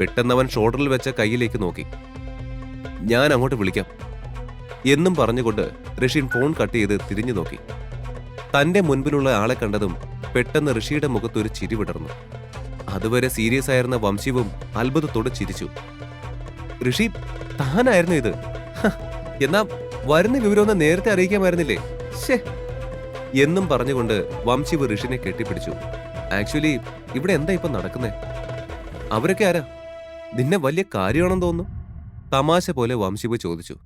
പെട്ടെന്നവൻ ഷോൾഡറിൽ വെച്ച കയ്യിലേക്ക് നോക്കി. ഞാൻ അങ്ങോട്ട് വിളിക്കാം. എന്നും പറഞ്ഞുകൊണ്ട് ഋഷിൻ ഫോൺ കട്ട് ചെയ്ത് തിരിഞ്ഞു നോക്കി. തന്റെ മുൻപിലുള്ള ആളെ കണ്ടതും പെട്ടെന്ന് ഋഷിയുടെ മുഖത്തൊരു ചിരി വിടർന്നു. അതുവരെ സീരിയസ് ആയിരുന്ന വംശീവും അത്ഭുതത്തോടെ ചിരിച്ചു. ഋഷി താനായിരുന്നു ഇത്? എന്നാ വരുന്ന വിവരമൊന്ന് നേരത്തെ അറിയിക്കാമായിരുന്നില്ലേ? ശേ എന്നും പറഞ്ഞുകൊണ്ട് വംശീവ് ഋഷിനെ കെട്ടിപ്പിടിച്ചു. ആക്ച്വലി ഇവിടെ എന്താ ഇപ്പൊ നടക്കുന്നേ? അവരൊക്കെ ആരാ? നിന്നെ വലിയ കാര്യമാണെന്ന് തോന്നുന്നു? തമാശ പോലെ വംശിവ് ചോദിച്ചു.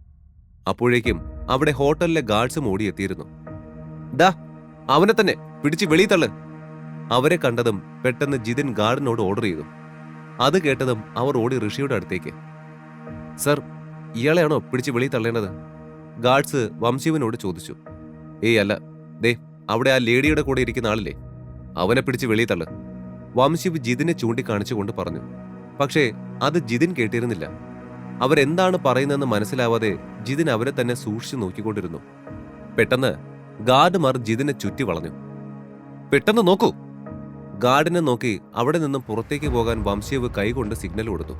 അപ്പോഴേക്കും അവിടെ ഹോട്ടലിലെ ഗാർഡ്സ് ഓടിയെത്തിയിരുന്നു. ദാ അവനെ തന്നെ പിടിച്ച് വെളി തള്ളു. അവരെ കണ്ടതും പെട്ടെന്ന് ജിതിൻ ഗാർഡിനോട് ഓർഡർ ചെയ്തു. അത് കേട്ടതും അവർ ഓടി ഋഷിയുടെ അടുത്തേക്ക്. സർ ഇയാളെയാണോ പിടിച്ച് വെളിയിൽ തള്ളേണ്ടത്? ഗാർഡ്സ് വംശീവനോട് ചോദിച്ചു. ഏയ് അല്ല ദേ അവിടെ ആ ലേഡിയുടെ കൂടെ ഇരിക്കുന്ന ആളില്ലേ? അവനെ പിടിച്ച് വെളിയിൽ തള്ളു. വംശീവ് ജിതിനെ ചൂണ്ടിക്കാണിച്ചുകൊണ്ട് പറഞ്ഞു. പക്ഷേ അത് ജിതിൻ കേട്ടിരുന്നില്ല. അവരെന്താണ് പറയുന്നതെന്ന് മനസ്സിലാവാതെ ജിതിൻ അവരെ തന്നെ സൂക്ഷിച്ചു നോക്കിക്കൊണ്ടിരുന്നു. പെട്ടെന്ന് ഗാർഡുമാർ ജിതിനെ ചുറ്റി വളഞ്ഞു. പെട്ടെന്ന് നോക്കൂ. ഗാർഡിനെ നോക്കി അവിടെ നിന്നും പുറത്തേക്ക് പോകാൻ വംശീവ് കൈകൊണ്ട് സിഗ്നൽ കൊടുത്തു.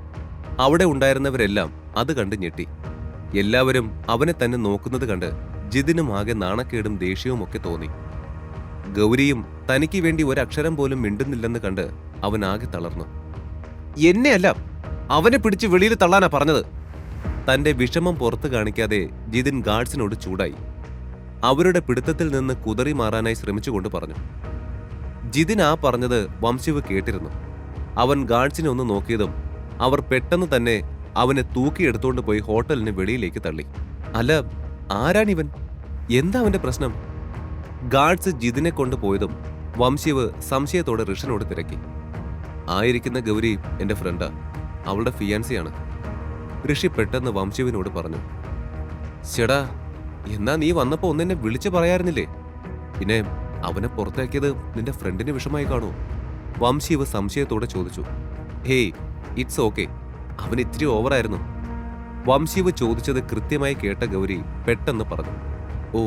അവിടെ ഉണ്ടായിരുന്നവരെല്ലാം അത് കണ്ട് ഞെട്ടി. എല്ലാവരും അവനെ തന്നെ നോക്കുന്നത് കണ്ട് ജിതിനും ആകെ നാണക്കേടും ദേഷ്യവും ഒക്കെ തോന്നി. ഗൗരിയും തനിക്ക് വേണ്ടി ഒരക്ഷരം പോലും മിണ്ടുന്നില്ലെന്ന് കണ്ട് അവൻ ആകെ തളർന്നു. എന്നെയല്ല അവനെ പിടിച്ച് വെളിയിൽ തള്ളാനാ പറഞ്ഞത്. തന്റെ വിഷമം പുറത്തു കാണിക്കാതെ ജിതിൻ ഗാർഡ്സിനോട് ചൂടായി. അവരുടെ പിടുത്തത്തിൽ നിന്ന് കുതറി മാറാനായി ശ്രമിച്ചുകൊണ്ട് പറഞ്ഞു. ജിതിൻ ആ പറഞ്ഞത് വംശിവ് കേട്ടിരുന്നു. അവൻ ഗാർഡ്സിനെ ഒന്ന് നോക്കിയതും അവർ പെട്ടെന്ന് തന്നെ അവനെ തൂക്കിയെടുത്തുകൊണ്ട് പോയി ഹോട്ടലിന് വെളിയിലേക്ക് തള്ളി. അല്ല ആരാണിവൻ? എന്താ അവന്റെ പ്രശ്നം? ഗാർഡ്സ് ജിതിനെ കൊണ്ടുപോയതും വംശിവ് സംശയത്തോടെ ഋഷനോട് തിരക്കി. ആയിരിക്കുന്ന ഗൗരി എന്റെ ഫ്രണ്ടാ. അവളുടെ ഫിയാൻസിയാണ് ഋഷി പെട്ടെന്ന് വംശുവിനോട് പറഞ്ഞു ചേടാ എന്നാ നീ വന്നപ്പോ ഒന്നെന്നെ വിളിച്ചു പറയാറുന്നില്ലേ പിന്നെ അവനെ പുറത്താക്കിയത് നിന്റെ ഫ്രണ്ടിന് വിഷമായി കാണൂ വംശീവ് സംശയത്തോടെ ചോദിച്ചു ഹേയ് ഇറ്റ്സ് ഓക്കെ അവൻ ഇത്തിരി ഓവറായിരുന്നു വംശീവ് ചോദിച്ചത് കൃത്യമായി കേട്ട ഗൗരി പെട്ടെന്ന് പറഞ്ഞു ഓ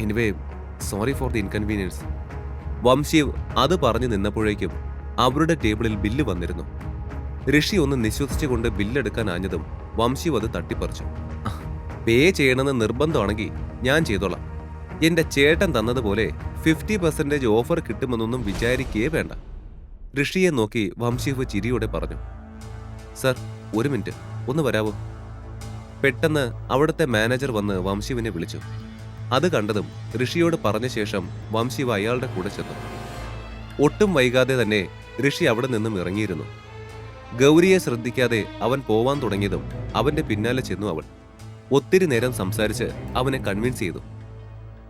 anyway sorry for the inconvenience വംശീവ് അത് പറഞ്ഞു നിന്നപ്പോഴേക്കും അവരുടെ ടേബിളിൽ ബില്ല് വന്നിരുന്നു. ഋഷി ഒന്ന് നിശ്വസിച്ചുകൊണ്ട് ബില്ലെടുക്കാൻ ആഞ്ഞതും വംശീവ് അത് തട്ടിപ്പറിച്ചു. പേ ചെയ്യണമെന്ന് നിർബന്ധമാണെങ്കിൽ ഞാൻ ചെയ്തോളാം. എന്റെ ചേട്ടൻ തന്നതുപോലെ ഫിഫ്റ്റി പെർസെന്റേജ് ഓഫർ കിട്ടുമെന്നൊന്നും വിചാരിക്കുകയേ വേണ്ട. ഋഷിയെ നോക്കി വംശീവ് ചിരിയോടെ പറഞ്ഞു. സർ ഒരു മിനിറ്റ് ഒന്ന് വരാവോ? പെട്ടെന്ന് അവിടുത്തെ മാനേജർ വന്ന് വംശീവിനെ വിളിച്ചു. അത് കണ്ടതും ഋഷിയോട് പറഞ്ഞ ശേഷം വംശീവ് അയാളുടെ കൂടെ ചെന്നു. ഒട്ടും വൈകാതെ തന്നെ ഋഷി അവിടെ നിന്നും ഇറങ്ങിയിരുന്നു. ഗൗരിയെ ശ്രദ്ധിക്കാതെ അവൻ പോവാൻ തുടങ്ങിയതും അവന്റെ പിന്നാലെ ചെന്നു അവൾ. ഒത്തിരി നേരം സംസാരിച്ച് അവനെ കൺവിൻസ് ചെയ്തു.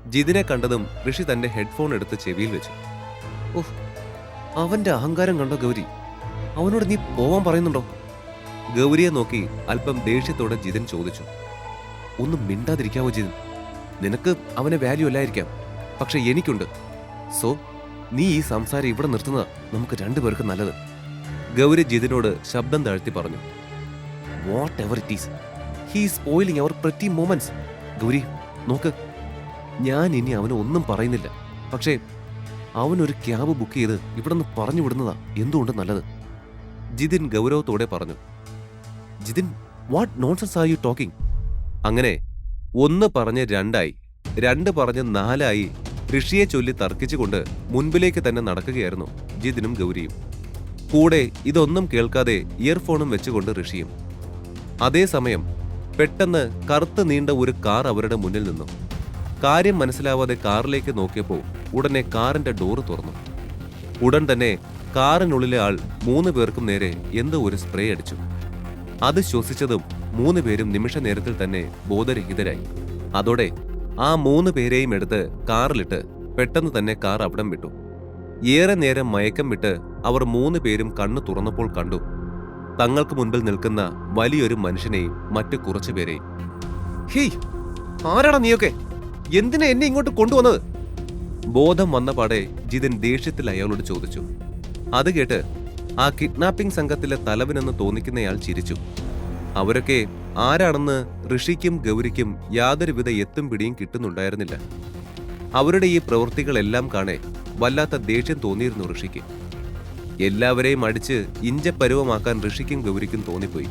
ജിതിനെ കണ്ടതും ഋഷി തന്റെ ഹെഡ്ഫോൺ എടുത്ത് ചെവിയിൽ വെച്ചു. ഓഹ് അവന്റെ അഹങ്കാരം കണ്ടോ ഗൗരി? അവനോട് നീ പോവാൻ പറയുന്നുണ്ടോ? ഗൗരിയെ നോക്കി അല്പം ദേഷ്യത്തോടെ ജിതിൻ ചോദിച്ചു. ഒന്നും മിണ്ടാതിരിക്കാവോ ജിതിൻ? നിനക്ക് അവനെ വാല്യൂ അല്ലായിരിക്കാം. പക്ഷെ എനിക്കുണ്ട്. സോ നീ ഈ സംസാരം ഇവിടെ നിർത്തുന്നതാ നമുക്ക് രണ്ടുപേർക്ക് നല്ലത്. ഗൗരി ജിതിനോട് ശബ്ദം താഴ്ത്തി പറഞ്ഞു whatever it is he's spoiling our pretty moments Gauri നോക്ക് ഞാൻ ഇനി അവന് ഒന്നും പറയുന്നില്ല. പക്ഷേ അവനൊരു ക്യാബ് ബുക്ക് ചെയ്ത് ഇവിടെ നിന്ന് പറഞ്ഞു വിടുന്നതാ എന്തുകൊണ്ട് നല്ലത്? ജിതിൻ ഗൗരവത്തോടെ പറഞ്ഞു Jithin what nonsense are you talking അങ്ങനെ ഒന്ന് പറഞ്ഞ് രണ്ടായി. രണ്ട് പറഞ്ഞ് നാലായി. ഋഷിയെ ചൊല്ലി തർക്കിച്ചുകൊണ്ട് മുൻപിലേക്ക് തന്നെ നടക്കുകയായിരുന്നു ജിതിനും ഗൗരിയും. കൂടെ ഇതൊന്നും കേൾക്കാതെ ഇയർഫോണും വെച്ചുകൊണ്ട് ഋഷിയും. അതേസമയം പെട്ടെന്ന് കറുത്ത് നീണ്ട ഒരു കാർ അവരുടെ മുന്നിൽ നിന്നു. കാര്യം മനസ്സിലാവാതെ കാറിലേക്ക് നോക്കിയപ്പോൾ ഉടനെ കാറിന്റെ ഡോറ് തുറന്നു. ഉടൻ തന്നെ കാറിനുള്ളിലെ ആൾ മൂന്ന് പേർക്കും നേരെ എന്തോ ഒരു സ്പ്രേ അടിച്ചു. അത് ശ്വസിച്ചതും മൂന്ന് പേരും നിമിഷ നേരത്തിൽ തന്നെ ബോധരഹിതരായി. അതോടെ ആ മൂന്ന് പേരെയും എടുത്ത് കാറിലിട്ട് പെട്ടെന്ന് തന്നെ കാർ അവിടം വിട്ടു. ഏറെ നേരം മയക്കം വിട്ട് അവർ മൂന്ന് പേരും കണ്ണു തുറന്നപ്പോൾ കണ്ടു. തങ്ങൾക്ക് മുൻപിൽ നിൽക്കുന്ന വലിയൊരു മനുഷ്യനെയും മറ്റു കുറച്ചു പേരെയും. ഹേയ് ആരാടാ നീയൊക്കെ? എന്തിനാ എന്നെ ഇങ്ങോട്ട് കൊണ്ടുവന്നത്? ബോധം വന്ന പാടെ ജിതിൻ ദേഷ്യത്തിൽ അയാളോട് ചോദിച്ചു. അത് കേട്ട് ആ കിഡ്നാപ്പിംഗ് സംഘത്തിലെ തലവനെന്ന് തോന്നിക്കുന്നയാൾ ചിരിച്ചു. അവരൊക്കെ ആരാണെന്ന് ഋഷിക്കും ഗൗരിക്കും യാതൊരുവിധ എത്തും പിടിയും കിട്ടുന്നുണ്ടായിരുന്നില്ല. അവരുടെ ഈ പ്രവൃത്തികളെല്ലാം കാണെ വല്ലാത്ത ദേഷ്യം തോന്നിയിരുന്നു ഋഷിക്ക്. എല്ലാവരെയും അടിച്ച് ഇഞ്ചപ്പരുവമാക്കാൻ ഋഷിക്കും ഗൗരിക്കും തോന്നിപ്പോയി.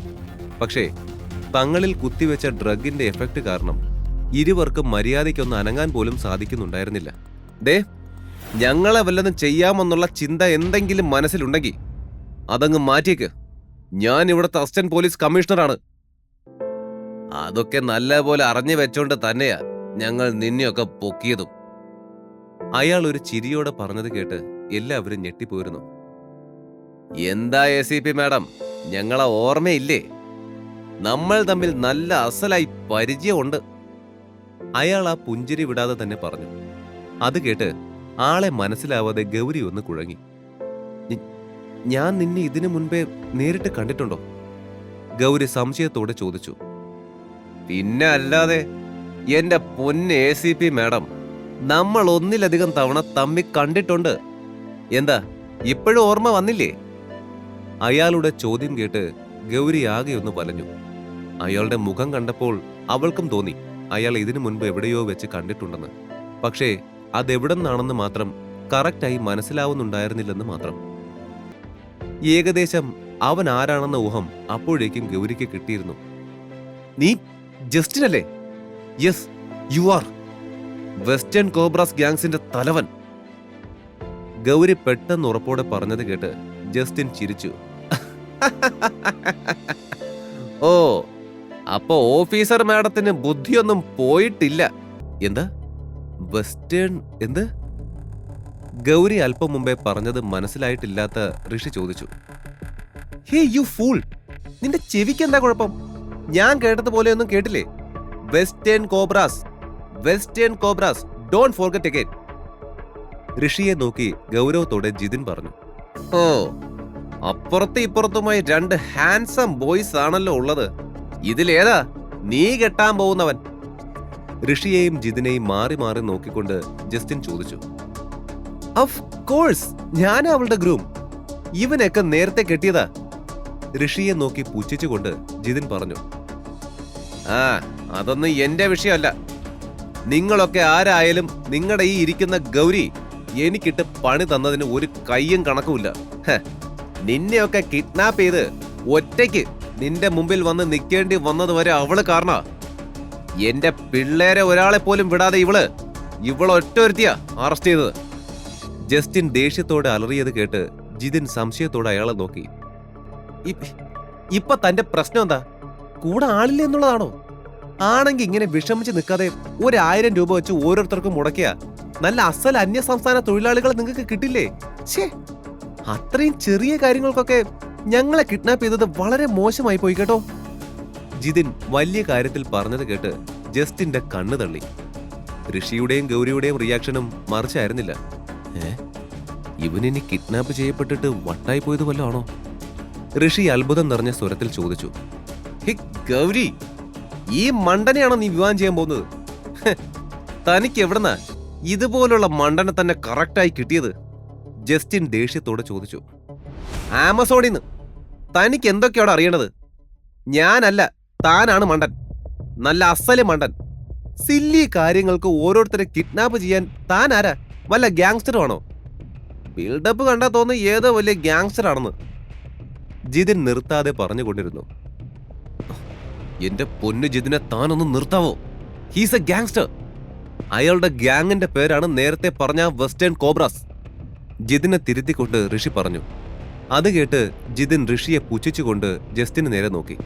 പക്ഷേ തങ്ങളിൽ കുത്തിവെച്ച ഡ്രഗിന്റെ എഫക്റ്റ് കാരണം ഇരുവർക്കും മര്യാദയ്ക്കൊന്ന് അനങ്ങാൻ പോലും സാധിക്കുന്നുണ്ടായിരുന്നില്ല. ദേ ഞങ്ങളെ വല്ലതും ചെയ്യാമെന്നുള്ള ചിന്ത എന്തെങ്കിലും മനസ്സിലുണ്ടെങ്കിൽ അതങ്ങ് മാറ്റിയേക്ക്. ഞാൻ ഇവിടുത്തെ അസിസ്റ്റന്റ് പോലീസ് കമ്മീഷണറാണ്. അതൊക്കെ നല്ലപോലെ അറിഞ്ഞു വെച്ചോണ്ട് തന്നെയാ ഞങ്ങൾ നിന്നെയൊക്കെ പൊക്കിയതും. അയാൾ ഒരു ചിരിയോടെ പറഞ്ഞത് കേട്ട് എല്ലാവരും ഞെട്ടിപ്പോയിരുന്നു. എന്താ എ സി പി മാഡം? ഞങ്ങളെ ഓർമ്മയില്ലേ? നമ്മൾ തമ്മിൽ നല്ല അസലായി പരിചയമുണ്ട്. അയാൾ ആ പുഞ്ചിരി വിടാതെ തന്നെ പറഞ്ഞു. അത് കേട്ട് ആളെ മനസ്സിലാവാതെ ഗൗരി ഒന്ന് കുഴങ്ങി. ഞാൻ നിന്നെ ഇതിനു മുൻപേ നേരിട്ട് കണ്ടിട്ടുണ്ടോ? ഗൗരി സംശയത്തോടെ ചോദിച്ചു. പിന്നെ അല്ലാതെ എന്റെ പൊന്ന് എ സി പി മാഡം നമ്മൾ ഒന്നിലധികം തവണ തമ്മി കണ്ടിട്ടുണ്ട്. എന്താ ഇപ്പോഴും ഓർമ്മ വന്നില്ലേ? അയാളുടെ ചോദ്യം കേട്ട് ഗൗരി ആകെ ഒന്ന് വലഞ്ഞു. അയാളുടെ മുഖം കണ്ടപ്പോൾ അവൾക്കും തോന്നി അയാൾ ഇതിനു മുൻപ് എവിടെയോ വെച്ച് കണ്ടിട്ടുണ്ടെന്ന്. പക്ഷേ അതെവിടെന്നാണെന്ന് മാത്രം കറക്റ്റായി മനസ്സിലാവുന്നുണ്ടായിരുന്നില്ലെന്ന് മാത്രം. ഏകദേശം അവൻ ആരാണെന്ന ഊഹം അപ്പോഴേക്കും ഗൗരിക്ക് കിട്ടിയിരുന്നു. നീ ജസ്റ്റിനല്ലേ? Yes you are western cobras ഗ്യാങ്സിന്റെ തലവൻ. ഗൗരി പെട്ടെന്ന് ഉറപ്പോടെ പറഞ്ഞത് കേട്ട് ജസ്റ്റിൻ ചിരിച്ചു. ഓ അപ്പൊ ഓഫീസർ മാഡത്തിന് ബുദ്ധിയൊന്നും പോയിട്ടില്ല. എന്താ? വെസ്റ്റേൺ എന്ത്? ഗൗരി അല്പം മുമ്പേ പറഞ്ഞത് മനസ്സിലായിട്ടില്ലാത്ത ഋഷി ചോദിച്ചു. Hey you fool! നിന്റെ ചെവിക്ക് എന്താ കുഴപ്പം? ഞാൻ കേട്ടതുപോലെയൊന്നും കേട്ടില്ലേ? Western cobras western cobras don't forget again ഋഷിയെ നോക്കി ഗൗരവത്തോടെ ജിതിൻ പറഞ്ഞു ഓ അപ്പുറത്തും ഇപ്പുറത്തുമായി രണ്ട് ഹാൻസം ബോയ്സ് ആണല്ലോ ഉള്ളത്. ഇതിലേതാ? നീ കെട്ടാൻ പോകുന്നവൻ. ഋഷിയെയും ജിതിനെയും മാറി മാറി നോക്കിക്കൊണ്ട് ജസ്റ്റിൻ ചോദിച്ചു ഓഫ് കോഴ്സ് ഞാൻ അവളുടെ ഗ്രൂം ഇവനൊക്കെ നേരത്തെ കെട്ടിയതാ. ഋഷിയെ നോക്കി പുച്ഛിച്ചുകൊണ്ട് ജിതിൻ പറഞ്ഞു ആ അതൊന്നും എന്റെ വിഷയമല്ല. നിങ്ങളൊക്കെ ആരായാലും നിങ്ങളുടെ ഈ ഇരിക്കുന്ന ഗൗരി എനിക്കിട്ട് പണി തന്നതിന് ഒരു കയ്യും കണക്കുമില്ല. നിന്നെയൊക്കെ കിഡ്നാപ്പ് ചെയ്ത് ഒറ്റയ്ക്ക് നിന്റെ മുമ്പിൽ വന്ന് നിൽക്കേണ്ടി വന്നത് വരെ അവൾ കാരണ. എന്റെ പിള്ളേരെ ഒരാളെ പോലും വിടാതെ ഇവൾ ഇവൾ ഒറ്റ ഒരുത്തിയാ അറസ്റ്റ് ചെയ്തത്. ജസ്റ്റിൻ ദേഷ്യത്തോടെ അലറിയത് കേട്ട് ജിതിൻ സംശയത്തോടെ അയാളെ നോക്കി. ഇപ്പൊ തന്റെ പ്രശ്നം എന്താ? കൂടെ ആളില്ല എന്നുള്ളതാണോ? ആണെങ്കി ഇങ്ങനെ വിഷമിച്ച് നിൽക്കാതെ ഒരായിരം രൂപ വെച്ച് ഓരോരുത്തർക്കും മുടക്കിയ. നല്ല അസൽ അന്യ സംസ്ഥാന തൊഴിലാളികളെ നിങ്ങൾക്ക് കിട്ടില്ലേ? ഛേ അത്രയും ചെറിയ കാര്യങ്ങൾക്കൊക്കെ ഞങ്ങളെ കിഡ്നാപ്പ് ചെയ്തത് വളരെ മോശമായി പോയി കേട്ടോ. ജിതിൻ വലിയ കാര്യത്തിൽ പറഞ്ഞത് കേട്ട് ജസ്റ്റിന്റെ കണ്ണ് തള്ളി. ഋഷിയുടെയും ഗൗരിയുടെയും റിയാക്ഷനും മറിച്ചായിരുന്നില്ല ഏ? ഇവനിനി കിഡ്നാപ്പ് ചെയ്യപ്പെട്ടിട്ട് വട്ടായി പോയത് വല്ലതാണോ ഋഷി അത്ഭുതം നിറഞ്ഞ സ്വരത്തിൽ ചോദിച്ചു. ഹി ഗൗരി! ഈ മണ്ടനെയാണോ നീ വിവാഹം ചെയ്യാൻ പോകുന്നത്? തനിക്ക് എവിടെന്നാ ഇതുപോലുള്ള മണ്ടനെ തന്നെ കറക്റ്റായി കിട്ടിയത്? ജസ്റ്റിൻ ദേഷ്യത്തോടെ ചോദിച്ചു. ആമസോണിൽ നിന്ന് തനിക്ക് എന്തൊക്കെയാണ് അറിയണത്? ഞാനല്ല താനാണ് മണ്ടൻ. നല്ല അസൽ മണ്ടൻ. സില്ലി കാര്യങ്ങൾക്ക് ഓരോരുത്തരെ കിഡ്നാപ്പ് ചെയ്യാൻ താൻ ആരാ? വല്ല ഗ്യാങ്സ്റ്ററുമാണോ ബിൽഡപ്പ് കണ്ടാ തോന്നുന്നു ഏതോ വലിയ ഗ്യാങ്സ്റ്റർ ആണെന്ന്. ജിതിൻ നിർത്താതെ പറഞ്ഞുകൊണ്ടിരുന്നു. എന്റെ പൊന്നു ജിതിനെ താനൊന്ന് നിർത്താവോ? ഹീസ് എ ഗാങ്സ്റ്റർ അയാളുടെ ഗ്യാങ്ങിന്റെ പേരാണ് നേരത്തെ പറഞ്ഞ വെസ്റ്റേൺ കോബ്രാസ് ജിതിനെ തിരുത്തിക്കൊണ്ട് ഋഷി പറഞ്ഞു. അത് കേട്ട് ജിതിൻ ഋഷിയെ പുച്ഛിച്ചുകൊണ്ട് ജസ്റ്റിന് നേരെ നോക്കി.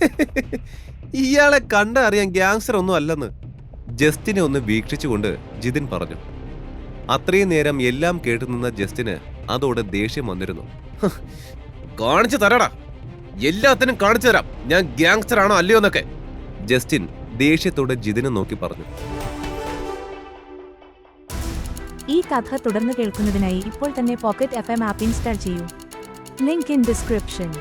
ഇയാളെ കണ്ട അറിയാൻ ഗ്യാങ്സ്റ്റർ ഒന്നും അല്ലെന്ന് ജസ്റ്റിനെ ഒന്ന് വീക്ഷിച്ചുകൊണ്ട് ജിതിൻ പറഞ്ഞു. അത്രയും നേരം എല്ലാം കേട്ടുനിന്ന ജസ്റ്റിന് അതോടെ ദേഷ്യം വന്നിരുന്നു. കാണിച്ചു തരടാ. എല്ലാത്തിനും കാണിച്ചു തരാം. ഞാൻ ഗ്യാങ്സ്റ്റർ ആണോ അല്ലയോ എന്നൊക്കെ. ജസ്റ്റിൻ ദേഷ്യത്തോടെ ജിതിനെ നോക്കി പറഞ്ഞു. ഈ കഥ തുടർന്ന് കേൾക്കുന്നതിനായി ഇപ്പോൾ തന്നെ pocket F M app install ചെയ്യൂ. Link in description